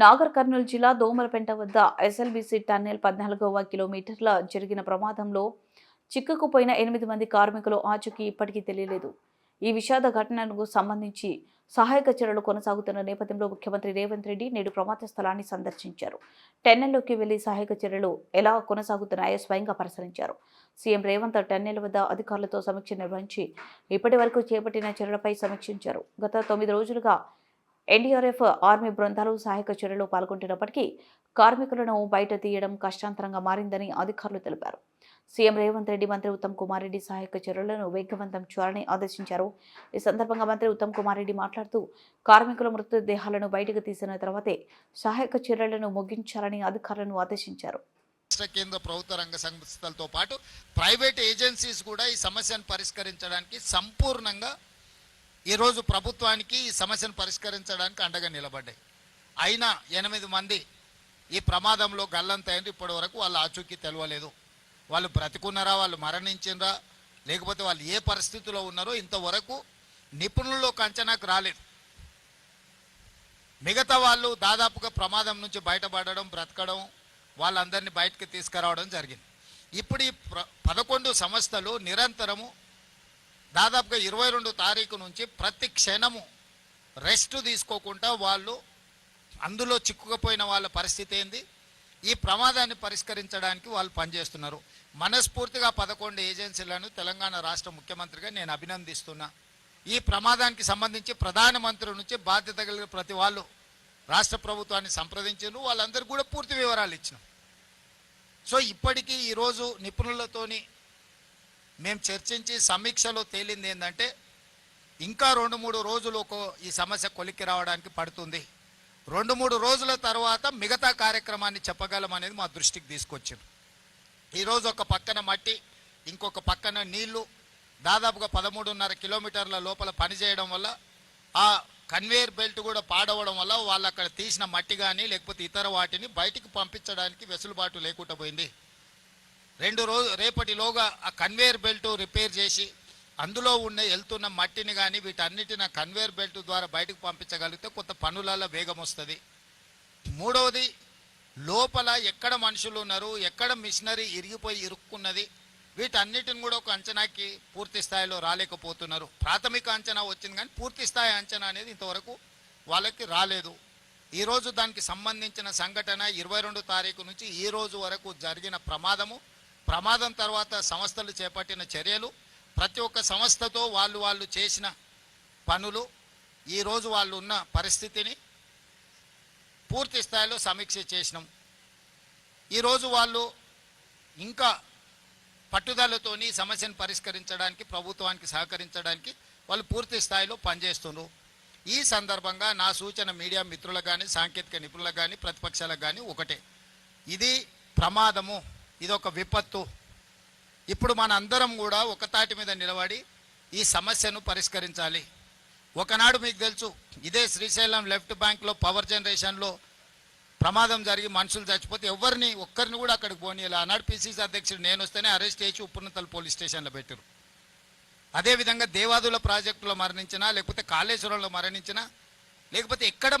నాగర్ కర్నూలు జిల్లా దోమలపెంట వద్ద SLBC tunnel పద్నాలుగవ కిలోమీటర్ల జరిగిన ప్రమాదంలో చిక్కుకుపోయిన ఎనిమిది మంది కార్మికులు ఆచూకీ ఇప్పటికీ తెలియలేదు. ఈ విషాద ఘటనకు సంబంధించి సహాయక చర్యలు కొనసాగుతున్న నేపథ్యంలో ముఖ్యమంత్రి రేవంత్ రెడ్డి నేడు ప్రమాద స్థలాన్ని సందర్శించారు. టెన్నెల్లోకి వెళ్ళి సహాయక చర్యలు ఎలా కొనసాగుతున్నాయో స్వయంగా పరిశీలించారు. సీఎం రేవంత్ టెన్నెల్ వద్ద అధికారులతో సమీక్ష నిర్వహించి ఇప్పటి వరకు చేపట్టిన చర్యలపై సమీక్షించారు. గత తొమ్మిది రోజులుగా ఎన్డీఆర్ఎఫ్ ఆర్మీ బృందాలు సహాయక చర్యలో పాల్గొంటున్నప్పటికీ కార్మికులను బయట తీయడం కష్టాంతరంగా మారిందని అధికారులు తెలిపారు. సీఎం రేవంత్ రెడ్డి మంత్రి ఉత్తమ్ కుమార్ రెడ్డి సహాయక చర్యలను వేగవంతం చేయాలని ఆదేశించారు. ఈ సందర్భంగా మంత్రి ఉత్తమ్ కుమార్ రెడ్డి మాట్లాడుతూ కార్మికుల మృతదేహాలను బయటకు తీసిన తర్వాతే సహాయక చర్యలను ముగించాలని అధికారులను ఆదేశించారు. రాష్ట్ర కేంద్ర ప్రభుత్వ రంగ సంస్థలతో పాటు ప్రైవేట్ ఏజెన్సీస్ కూడా ఈ సమస్యను పరిష్కరించడానికి సంపూర్ణంగా ఈరోజు ప్రభుత్వానికి ఈ సమస్యను పరిష్కరించడానికి అండగా నిలబడ్డాయి. అయినా ఎనిమిది మంది ఈ ప్రమాదంలో గల్లంతైంది ఇప్పటి వరకు వాళ్ళ ఆచూకీ తెలవలేదు. వాళ్ళు బ్రతికున్నారా వాళ్ళు మరణించినరా లేకపోతే వాళ్ళు ఏ పరిస్థితిలో ఉన్నారో ఇంతవరకు నిపుణుల్లో అంచనాకు రాలేదు. మిగతా వాళ్ళు దాదాపుగా ప్రమాదం నుంచి బయటపడడం బ్రతకడం వాళ్ళందరినీ బయటకు తీసుకురావడం జరిగింది. ఇప్పుడు ఈ ప్ర- పదకొండు సంస్థలు నిరంతరము దాదాపుగా ఇరవై రెండు తారీఖు నుంచి ప్రతి క్షణము రెస్ట్ తీసుకోకుండా వాళ్ళు అందులో చిక్కుకుపోయిన వాళ్ళ పరిస్థితి ఏంది? ఈ ప్రమాదాన్ని పరిష్కరించడానికి వాళ్ళు పనిచేస్తున్నారు. మనస్ఫూర్తిగా పదకొండు ఏజెన్సీలను తెలంగాణ రాష్ట్ర ముఖ్యమంత్రిగా నేను అభినందిస్తున్నా. ఈ ప్రమాదానికి సంబంధించి ప్రధానమంత్రి నుంచి బాధ్యత కలిగిన ప్రతి వాళ్ళు రాష్ట్ర ప్రభుత్వాన్ని సంప్రదించారు వాళ్ళందరికీ కూడా పూర్తి వివరాలు ఇచ్చినాం. సో ఇప్పటికీ ఈరోజు నిపుణులతోని మేము చర్చించి సమీక్షలో తేలింది ఏంటంటే ఇంకా రెండు మూడు రోజులు ఒక ఈ సమస్య కొలిక్కి రావడానికి పడుతుంది. రెండు మూడు రోజుల తర్వాత మిగతా కార్యక్రమాన్ని చెప్పగలం అనేది మా దృష్టికి తీసుకొచ్చింది ఈరోజు ఒక పక్కన మట్టి ఇంకొక పక్కన నీళ్ళు దాదాపుగా పదమూడున్నర కిలోమీటర్ల లోపల పనిచేయడం వల్ల ఆ కన్వేయర్ బెల్ట్ కూడా పాడవడం వల్ల వాళ్ళు అక్కడ తీసిన మట్టి కానీ లేకపోతే ఇతర వాటిని బయటికి పంపించడానికి వెసులుబాటు లేకుండా పోయింది. రెండు రోజు రేపటిలోగా ఆ కన్వేయర్ బెల్ట్ రిపేర్ చేసి అందులో ఉన్న వెళ్తున్న మట్టిని కానీ వీటన్నిటిని కన్వేయర్ బెల్ట్ ద్వారా బయటకు పంపించగలిగితే కొంత పనులలో వేగం వస్తుంది. మూడవది లోపల ఎక్కడ మనుషులు ఉన్నారు ఎక్కడ మిషనరీ ఇరిగిపోయి ఇరుక్కున్నది వీటన్నిటిని కూడా ఒక అంచనాకి పూర్తి స్థాయిలో రాలేకపోతున్నారు. ప్రాథమిక అంచనా వచ్చింది కానీ పూర్తి స్థాయి అంచనా అనేది ఇంతవరకు వాళ్ళకి రాలేదు. ఈరోజు దానికి సంబంధించిన సంఘటన ఇరవై రెండు తారీఖు నుంచి ఈ రోజు వరకు జరిగిన ప్రమాదము ప్రమాదం తర్వాత సంస్థలు చేపట్టిన చర్యలు ప్రతి ఒక్క సంస్థతో వాళ్ళు వాళ్ళు చేసిన పనులు ఈరోజు వాళ్ళు ఉన్న పరిస్థితిని పూర్తి స్థాయిలో సమీక్ష చేసినాం. ఈరోజు వాళ్ళు ఇంకా పట్టుదలతోని సమస్యను పరిష్కరించడానికి ప్రభుత్వానికి సహకరించడానికి వాళ్ళు పూర్తి స్థాయిలో పనిచేస్తున్నారు ఈ సందర్భంగా నా సూచన మీడియా మిత్రులకు కానీ సాంకేతిక నిపుణులకు కానీ ప్రతిపక్షాలకు కానీ ఒకటే. ఇది ప్రమాదము. ఇది ఒక విపత్తు. ఇప్పుడు మన అందరం కూడా ఒక తాటి మీద నిలబడి ఈ సమస్యను పరిష్కరించాలి. ఒకనాడు మీకు తెలుసు ఇదే శ్రీశైలం లెఫ్ట్ బ్యాంక్లో పవర్ జనరేషన్లో ప్రమాదం జరిగి మనుషులు చచ్చిపోతే ఎవరిని ఒక్కరిని కూడా అక్కడికి పోనీయాలి. ఆనాడు పిసిసి అధ్యక్షుడు నేను వస్తేనే అరెస్ట్ చేసి ఉప్పునతల పోలీస్ స్టేషన్లో పెట్టారు. అదేవిధంగా దేవాదుల ప్రాజెక్టులో మరణించినా లేకపోతే కాళేశ్వరంలో మరణించినా లేకపోతే ఎక్కడ